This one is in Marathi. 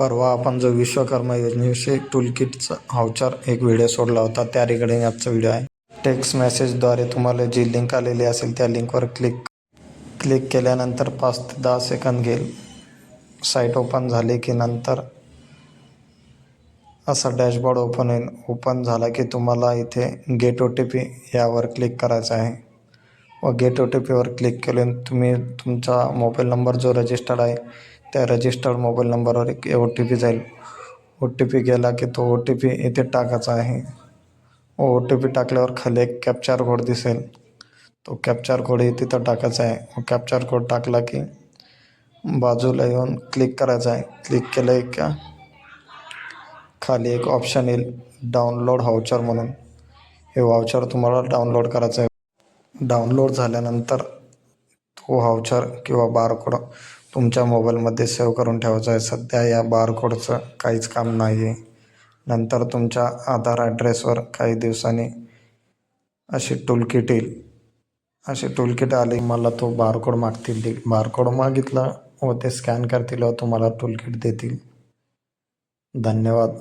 परवा आपण जो विश्वकर्मा योजनेविषयी टूलकिटचा हावचार एक व्हिडिओ सोडला होता. त्या रिगार्डिंग आजचा व्हिडिओ आहे. टेक्स्ट मेसेजद्वारे तुम्हाला जी लिंक आलेली असेल त्या लिंकवर क्लिक क्लिक केल्यानंतर पाच ते दहा सेकंद घेईल. साईट ओपन झाली की नंतर असा डॅशबोर्ड ओपन होईल. ओपन झाला की तुम्हाला इथे गेट ओ टी पी यावर क्लिक करायचं आहे. व गेट ओ टी पीवर क्लिक केले तुम्ही तुमचा मोबाईल नंबर जो रजिस्टर्ड आहे त्या रजिस्टर्ड मोबाईल नंबरवर एक ओ टी पी जाईल. ओ टी पी गेला की तो ओ टी पी इथे टाकायचा आहे. ओ टी पी टाकल्यावर खाली एक कॅप्चर कोड दिसेल. तो कॅप्चर कोड तिथं टाकायचा आहे. कॅप्चर कोड टाकला की बाजूला येऊन क्लिक करायचं आहे. क्लिक केलं आहे का? खाली एक ऑप्शन येईल. डाउनलोड व्हाउचर म्हणून. हे व्हाउचर तुम्हाला डाउनलोड करायचं आहे. डाउनलोड झाल्यानंतर तो व्हाउचर किंवा बारकोड तुमच्या मोबाईलमध्ये सेव्ह करून ठेवायचा आहे. सध्या या बारकोडचं काहीच काम नाही आहे नंतर तुमच्या आधार ॲड्रेसवर काही दिवसांनी अशी टूलकिट येईल. अशी टूलकिट आली मला तो बारकोड मागतील. बारकोड मागितला व ते स्कॅन करतील व तुम्हाला टूलकिट देतील. धन्यवाद.